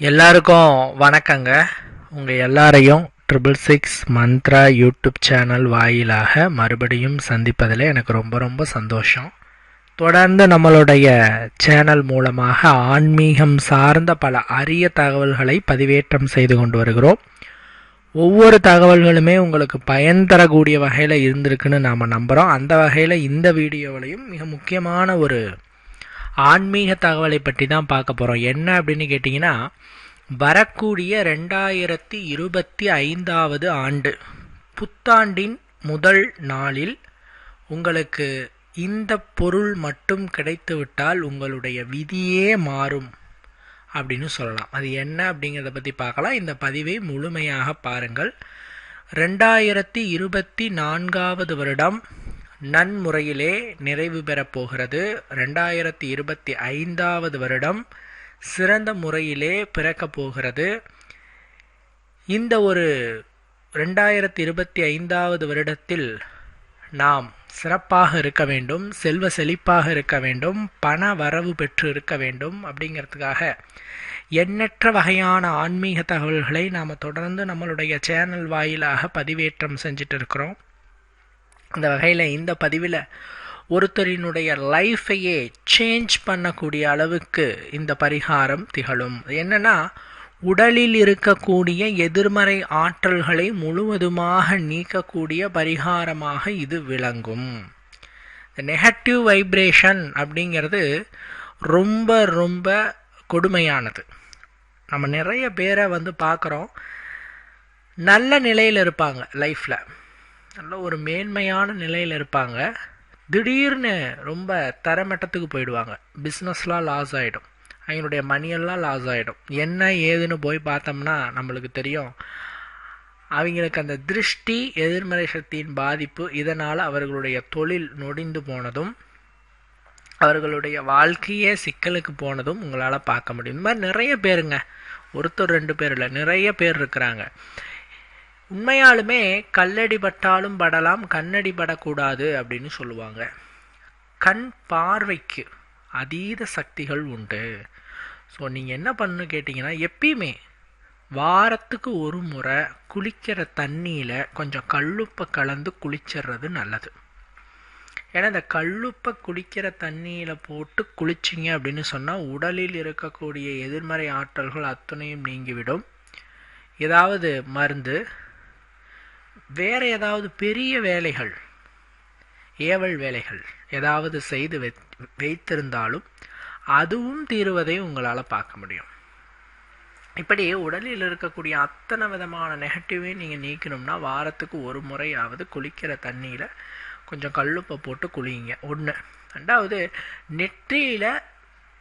எல்லாருக்கும் வணக்கங்க. உங்கள் எல்லாரையும் triple six Mantra YouTube channel வாயிலாக மறுபடியும் சந்திப்பதில் எனக்கு ரொம்ப ரொம்ப சந்தோஷம். தொடர்ந்து நம்மளுடைய சேனல் மூலமாக ஆன்மீகம் சார்ந்த பல அரிய தகவல்களை பதிவேற்றம் செய்து கொண்டு வருகிறோம். ஒவ்வொரு தகவல்களுமே உங்களுக்கு பயன் தரக்கூடிய வகையில் இருந்திருக்குன்னு நாம் நம்புகிறோம் அந்த வகையில் இந்த வீடியோவிலையும் மிக முக்கியமான ஒரு ஆன்மீக தகவலை பற்றி தான் பார்க்க போகிறோம் என்ன அப்படின்னு கேட்டிங்கன்னா வரக்கூடிய ரெண்டாயிரத்தி இருபத்தி ஐந்தாவது ஆண்டு புத்தாண்டின் முதல் நாளில் உங்களுக்கு இந்த பொருள் மட்டும் கிடைத்துவிட்டால் உங்களுடைய விதியே மாறும் அப்படின்னு சொல்லலாம். அது என்ன அப்படிங்கிறத பற்றி பார்க்கலாம். இந்த பதிவை முழுமையாக பாருங்கள். ரெண்டாயிரத்தி இருபத்தி நான்காவது வருடம் நன்முறையிலே நிறைவு பெறப் போகிறது. ரெண்டாயிரத்தி இருபத்தி ஐந்தாவது வருடம் சிறந்த முறையிலே பிறக்கப் போகிறது. இந்த ஒரு ரெண்டாயிரத்தி இருபத்தி ஐந்தாவது வருடத்தில் நாம் சிறப்பாக இருக்க வேண்டும் செல்வ செழிப்பாக இருக்க வேண்டும் பண வரவு பெற்று இருக்க வேண்டும் அப்படிங்கிறதுக்காக எண்ணற்ற வகையான ஆன்மீக தகவல்களை நாம் தொடர்ந்து நம்மளுடைய சேனல் வாயிலாக பதிவேற்றம் செஞ்சிட்டு இருக்கிறோம் அந்த வகையில் இந்த பதிவில் ஒருத்தரினுடைய லைஃபையே சேஞ்ச் பண்ணக்கூடிய அளவுக்கு இந்த பரிகாரம் திகழும். என்னென்னா உடலில் இருக்கக்கூடிய எதிர்மறை ஆற்றல்களை முழுவதுமாக நீக்கக்கூடிய பரிகாரமாக இது விளங்கும். இந்த நெகட்டிவ் வைப்ரேஷன் அப்படிங்கிறது ரொம்ப ரொம்ப கொடுமையானது. நம்ம நிறைய பேரை வந்து பார்க்குறோம். நல்ல நிலையில் இருப்பாங்க லைஃப்பில் நல்ல ஒரு மேன்மையான நிலையில் இருப்பாங்க. திடீர்னு ரொம்ப தரமட்டத்துக்கு போயிடுவாங்க. பிஸ்னஸ்லாம் லாஸ் ஆகிடும் அவங்களுடைய மணியெல்லாம் லாஸ் ஆகிடும் என்ன ஏதுன்னு போய் பார்த்தோம்னா நம்மளுக்கு தெரியும். அவங்களுக்கு அந்த திருஷ்டி எதிர்மறை சக்தியின் பாதிப்பு இதனால் அவர்களுடைய தொழில் நொடிந்து போனதும் அவர்களுடைய வாழ்க்கையே சிக்கலுக்கு போனதும் உங்களால் பார்க்க முடியும். இந்த மாதிரி நிறைய பேருங்க. ஒருத்தர் ரெண்டு பேர் இல்லை நிறைய பேர் இருக்கிறாங்க. உண்மையாலுமே கல்லடி பட்டாலும் படலாம் கண்ணடி படக்கூடாது அப்படின்னு சொல்லுவாங்க. கண் பார்வைக்கு அதீத சக்திகள் உண்டு. ஸோ நீங்கள் என்ன பண்ணு கேட்டிங்கன்னா எப்பயுமே வாரத்துக்கு ஒரு முறை குளிக்கிற தண்ணியில் கொஞ்சம் கல்லுப்பை கலந்து குளிச்சிடுறது நல்லது. ஏன்னா இந்த கல்லுப்பை குளிக்கிற தண்ணியில் போட்டு குளிச்சிங்க அப்படின்னு சொன்னால் உடலில் இருக்கக்கூடிய எதிர்மறை ஆற்றல்கள் அத்தனையும் நீங்கிவிடும். ஏதாவது மருந்து வேறு ஏதாவது பெரிய வேலைகள் ஏவல் வேலைகள் ஏதாவது செய்து வை வைத்திருந்தாலும் அதுவும் தீருவதை உங்களால் பார்க்க முடியும். இப்படி உடலில் இருக்கக்கூடிய அத்தனை விதமான நெகட்டிவையும் நீங்கள் நீக்கணும்னா வாரத்துக்கு ஒரு முறையாவது குளிக்கிற தண்ணியில் கொஞ்சம் கல்லுப்பை போட்டு குளிங்க. ஒன்று ரெண்டாவது நெற்றியில்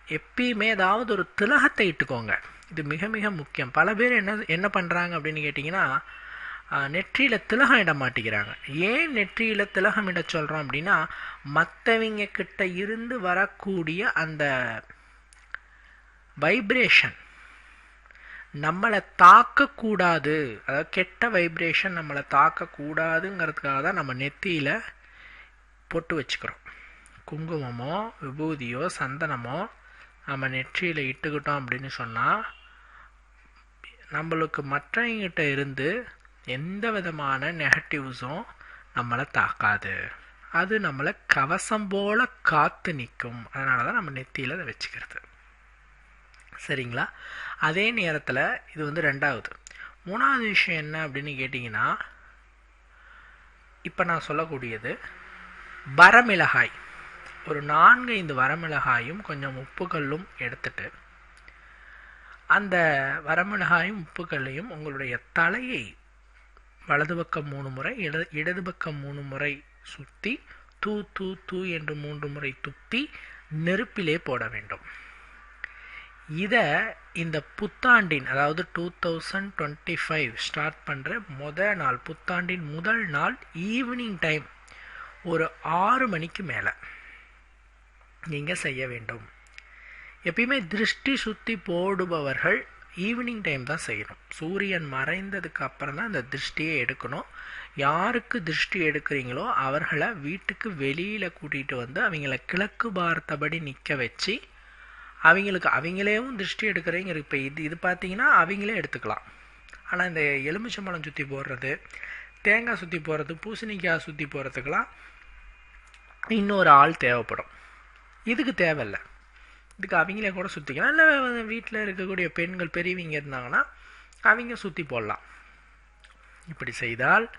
எப்பயுமே ஏதாவது ஒரு திலகத்தை இட்டுக்கோங்க. இது மிக மிக முக்கியம். பல பேர் என்ன என்ன பண்ணுறாங்க அப்படின்னு கேட்டிங்கன்னா நெற்றியில் திலகம் இட மாட்டேங்கிறாங்க. ஏன் நெற்றியில் திலகம் இட சொல்கிறோம் அப்படின்னா மற்றவங்க கிட்ட இருந்து வரக்கூடிய அந்த வைப்ரேஷன் நம்மளை தாக்கக்கூடாது. அதாவது கெட்ட வைப்ரேஷன் நம்மளை தாக்கக்கூடாதுங்கிறதுக்காக தான் நம்ம நெத்தியில் பொட்டு வச்சுக்கிறோம். குங்குமமோ விபூதியோ சந்தனமோ நம்ம நெற்றியில் இட்டுக்கிட்டோம் அப்படின்னு சொன்னால் நம்மளுக்கு மற்றவங்கிட்ட இருந்து எந்த விதமான நெகட்டிவ்ஸும் நம்மளை தாக்காது. அது நம்மளை கவசம் போல காத்து நிற்கும். அதனால தான் நம்ம நெத்தியில் அதை வச்சுக்கிறது. சரிங்களா? அதே நேரத்தில் இது வந்து ரெண்டாவது. மூணாவது விஷயம் என்ன அப்படின்னு கேட்டிங்கன்னா இப்போ நான் சொல்லக்கூடியது வரமிளகாய். ஒரு நான்கு ஐந்து வரமிளகாயும் கொஞ்சம் உப்புக்கல்லும் எடுத்துட்டு அந்த வரமிளகாயும் உப்புக்கல்லையும் உங்களுடைய தலையை வலது பக்கம் மூணு முறை இடது இடது பக்கம் மூணு முறை சுற்றி தூ தூ தூ என்று மூன்று முறை துப்பி நெருப்பிலே போட வேண்டும். இதை இந்த புத்தாண்டின் அதாவது two thousand twenty five start பண்ணுற முதல் நாள் புத்தாண்டின் முதல் நாள் ஈவினிங் டைம் ஒரு ஆறு மணிக்கு மேலே நீங்கள் செய்ய வேண்டும். எப்பயுமே திருஷ்டி சுற்றி போடுபவர்கள் ஈவினிங் டைம் தான் செய்யணும் சூரியன் மறைந்ததுக்கு அப்புறம் தான் அந்த திருஷ்டியை எடுக்கணும். யாருக்கு திருஷ்டி எடுக்கிறீங்களோ அவர்களை வீட்டுக்கு வெளியில் கூட்டிகிட்டு வந்து அவங்கள கிழக்கு பார்த்தபடி நிற்க வச்சு அவங்களுக்கு அவங்களேவும் திருஷ்டி எடுக்கிறீங்க. இப்போ இது இது பார்த்தீங்கன்னா அவங்களே எடுத்துக்கலாம். ஆனால் இந்த எலுமிச்சம்பழம் சுற்றி போடுறது தேங்காய் சுற்றி போடுறது பூசணிக்காய் சுற்றி போடுறதுக்கெலாம் இன்னொரு ஆள் தேவைப்படும். இதுக்கு தேவையில்லை. இதுக்கு அவங்களே கூட சுற்றிக்கலாம் இல்லை வீட்டில் இருக்கக்கூடிய பெண்கள் பெரியவங்க இருந்தாங்கன்னா அவங்க சுற்றி போடலாம். இப்படி செய்தால்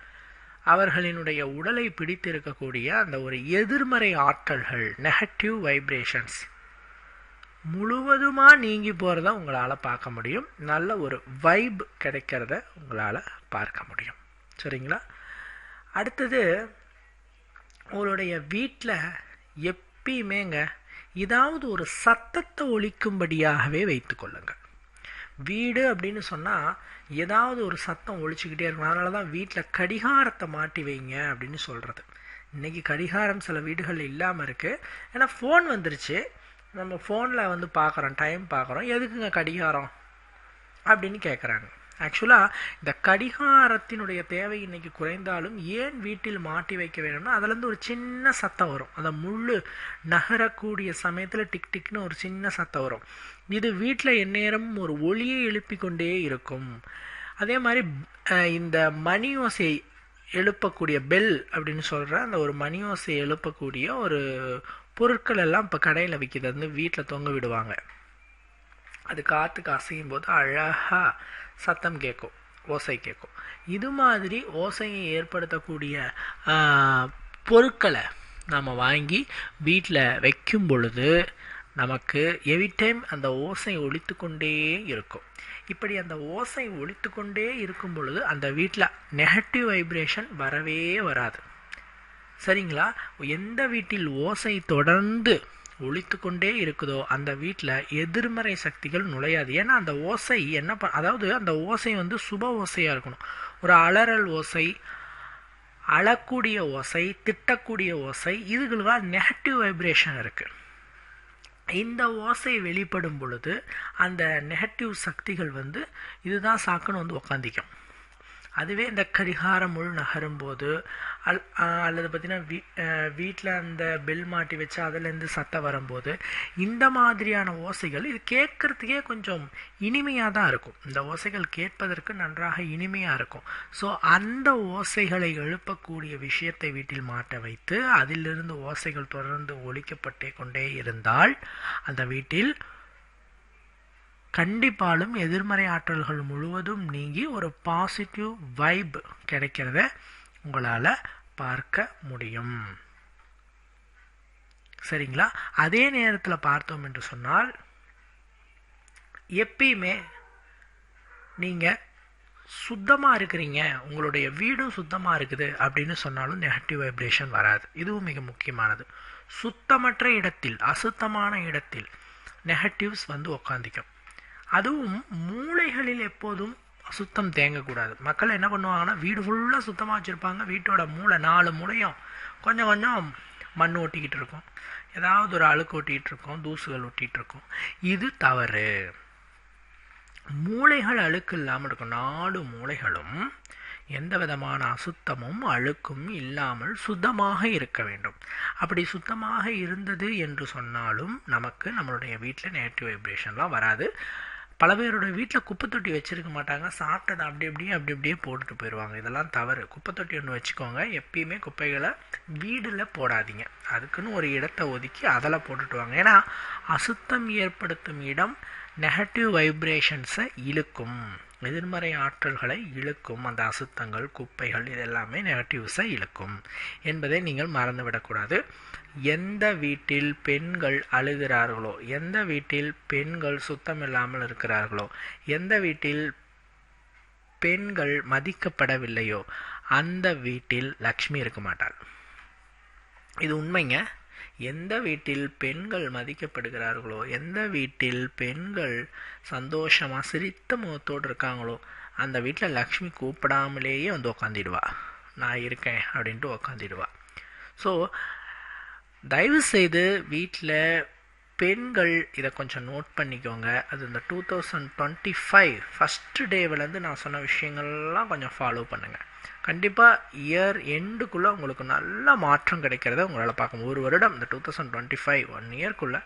அவர்களினுடைய உடலை பிடித்து இருக்கக்கூடிய அந்த ஒரு எதிர்மறை ஆற்றல்கள் நெகட்டிவ் வைப்ரேஷன்ஸ் முழுவதுமாக நீங்கி போகிறத உங்களால் பார்க்க முடியும். நல்ல ஒரு வைப் கிடைக்கிறத உங்களால் பார்க்க முடியும். சரிங்களா? அடுத்தது உங்களுடைய வீட்டில் எப்பயுமேங்க ஏதாவது ஒரு சத்தத்தை ஒழிக்கும்படியாகவே வைத்து கொள்ளுங்கள். வீடு அப்படின்னு சொன்னால் ஏதாவது ஒரு சத்தம் ஒழிச்சுக்கிட்டே இருக்கும் அதனால தான் வீட்டில் கடிகாரத்தை மாட்டி வைங்க அப்படின்னு சொல்கிறது இன்றைக்கி கடிகாரம் சில வீடுகளில் இல்லாமல் இருக்குது ஏன்னா ஃபோன் வந்துருச்சு. நம்ம ஃபோனில் வந்து பார்க்குறோம் டைம் பார்க்குறோம் எதுக்குங்க கடிகாரம்? அப்படின்னு கேட்குறாங்க ஆக்சுவலாக இந்த கடிகாரத்தினுடைய தேவை இன்றைக்கி குறைந்தாலும் ஏன் வீட்டில் மாட்டி வைக்க வேணும்னா அதுலேருந்து ஒரு சின்ன சத்தம் வரும். அந்த முள் நகரக்கூடிய சமயத்தில் டிக் டிக்னு ஒரு சின்ன சத்தம் வரும். இது வீட்டில் எந்நேரமும் ஒரு ஒளியை எழுப்பி கொண்டே இருக்கும். அதே மாதிரி இந்த மணி ஓசை எழுப்பக்கூடிய பெல் அப்படின்னு சொல்கிற அந்த ஒரு மணி ஓசை எழுப்பக்கூடிய ஒரு பொருட்கள் எல்லாம் இப்போ கடையில் விற்கிறது வந்து வீட்டில் தொங்க விடுவாங்க. அது காற்றுக்கு அசையும் போது அழகாக சத்தம் கேட்கும் ஓசை கேட்கும் இது மாதிரி ஓசையை ஏற்படுத்தக்கூடிய பொருட்களை நம்ம வாங்கி வீட்டில் வைக்கும் பொழுது நமக்கு எவ்ரி டைம் அந்த ஓசை ஒழித்து கொண்டே இருக்கும். இப்படி அந்த ஓசை ஒழித்து கொண்டே இருக்கும் பொழுது அந்த வீட்டில் நெகட்டிவ் வைப்ரேஷன் வரவே வராது. சரிங்களா? எந்த வீட்டில் ஓசை தொடர்ந்து ஒழித்து கொண்டே இருக்குதோ அந்த வீட்டில் எதிர்மறை சக்திகள் நுழையாது. ஏன்னா அந்த ஓசை என்ன ப அதாவது அந்த ஓசை வந்து சுப ஓசையாக இருக்கணும். ஒரு அலறல் ஓசை அழக்கூடிய ஓசை திட்டக்கூடிய ஓசை இதுகளுக்காக நெகட்டிவ் வைப்ரேஷன் இருக்குது இந்த ஓசை வெளிப்படும் பொழுது அந்த நெகட்டிவ் சக்திகள் வந்து இதுதான் சாக்குன்னு வந்து உக்காந்திக்கும். அதுவே இந்த கடிகார முள் நகரும் போது அல் அல்லது பார்த்திங்கன்னா வீ வீட்டில் அந்த பெல் மாட்டி வச்சு அதுலேருந்து சத்தம் வரும்போது இந்த மாதிரியான ஓசைகள் இது கேட்குறதுக்கே கொஞ்சம் இனிமையாக தான் இருக்கும். இந்த ஓசைகள் கேட்பதற்கு நன்றாக இனிமையாக இருக்கும். ஸோ அந்த ஓசைகளை எழுப்பக்கூடிய விஷயத்தை வீட்டில் மாட்ட வைத்து அதிலிருந்து ஓசைகள் தொடர்ந்து ஒழிக்கப்பட்டே கொண்டே இருந்தால் அந்த வீட்டில் கண்டிப்பாலும் எதிர்மறை ஆற்றல்கள் முழுவதும் நீங்கி ஒரு பாசிட்டிவ் வைப் கிடைக்கிறத உங்களால் பார்க்க முடியும். சரிங்களா? அதே நேரத்தில் பார்த்தோம் என்று சொன்னால் எப்பயுமே நீங்கள் சுத்தமாக இருக்கிறீங்க உங்களுடைய வீடும் சுத்தமாக இருக்குது அப்படின்னு சொன்னாலும் நெகட்டிவ் வைப்ரேஷன் வராது. இதுவும் மிக முக்கியமானது. சுத்தமற்ற இடத்தில் அசுத்தமான இடத்தில் நெகட்டிவ்ஸ் வந்து உக்காந்திக்கும். அதுவும் மூளைகளில் எப்போதும் சுத்தம் தேங்கக்கூடாது. மக்கள் என்ன பண்ணுவாங்கன்னா வீடு ஃபுல்லாக சுத்தமாக வச்சுருப்பாங்க. வீட்டோட மூளை நாலு மூளையும் கொஞ்சம் கொஞ்சம் மண் ஒட்டிக்கிட்டு இருக்கும். ஏதாவது ஒரு அழுக்கு ஒட்டிகிட்டு இருக்கும் தூசுகள் ஒட்டிகிட்டு இருக்கும். இது தவறு. மூளைகள் அழுக்கு இல்லாமல் இருக்கும். நாலு மூளைகளும் எந்த விதமான அசுத்தமும் அழுக்கும் இல்லாமல் சுத்தமாக இருக்க வேண்டும். அப்படி சுத்தமாக இருந்தது என்று சொன்னாலும் நமக்கு நம்மளுடைய வீட்டில் நெகட்டிவ் வைப்ரேஷன்லாம் வராது. பல பேரோட வீட்டில் குப்பை தொட்டி வச்சுருக்க மாட்டாங்க. சாப்பிட்டதை அப்படி அப்படியே அப்படி அப்படியே போட்டுட்டு போயிடுவாங்க இதெல்லாம் தவறு. குப்பை தொட்டி ஒன்று வச்சுக்கோங்க. எப்பயுமே குப்பைகளை வீடில் போடாதீங்க. அதுக்குன்னு ஒரு இடத்தை ஒதுக்கி அதில் போட்டுட்டு வாங்க. ஏன்னா அசுத்தம் ஏற்படுத்தும் இடம் நெகட்டிவ் வைப்ரேஷன்ஸை இழுக்கும். எதிர்மறை ஆற்றல்களை இழுக்கும் அந்த அசுத்தங்கள் குப்பைகள் இதெல்லாமே நெகட்டிவ்ஸை இழுக்கும் என்பதை நீங்கள் மறந்துவிடக்கூடாது. எந்த வீட்டில் பெண்கள் அழுகிறார்களோ எந்த வீட்டில் பெண்கள் சுத்தம் இல்லாமல் இருக்கிறார்களோ எந்த வீட்டில் பெண்கள் மதிக்கப்படவில்லையோ அந்த வீட்டில் லக்ஷ்மி இருக்க மாட்டாள். இது உண்மைங்க? எந்த வீட்டில் பெண்கள் மதிக்கப்படுகிறார்களோ எந்த வீட்டில் பெண்கள் சந்தோஷமாக சிரித்த முகத்தோடு இருக்காங்களோ அந்த வீட்டில் லக்ஷ்மி கூப்பிடாமலேயே வந்து உக்காந்துடுவா. நான் இருக்கேன் அப்படின்ட்டு உக்காந்துடுவா. ஸோ தயவு செய்து வீட்டில் பெண்கள் இதை கொஞ்சம் நோட் பண்ணிக்கோங்க. அது இந்த two thousand twenty five first டேவிலேருந்து நான் சொன்ன விஷயங்கள்லாம் கொஞ்சம் ஃபாலோ பண்ணுங்கள் கண்டிப்பாக இயர் எண்டுக்குள்ளே உங்களுக்கு நல்ல மாற்றம் கிடைக்கிறத உங்களால் பார்க்க ஒரு வருடம் இந்த two thousand twenty five one இயர்க்குள்ளே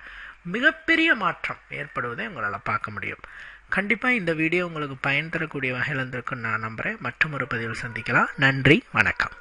மிகப்பெரிய மாற்றம் ஏற்படுவதை உங்களால் பார்க்க முடியும். கண்டிப்பாக இந்த வீடியோ உங்களுக்கு பயன் தரக்கூடிய வகையில் இருந்திருக்குன்னு நான் நம்புகிறேன் மற்றும் ஒரு பதிவில் சந்திக்கலாம். நன்றி வணக்கம்.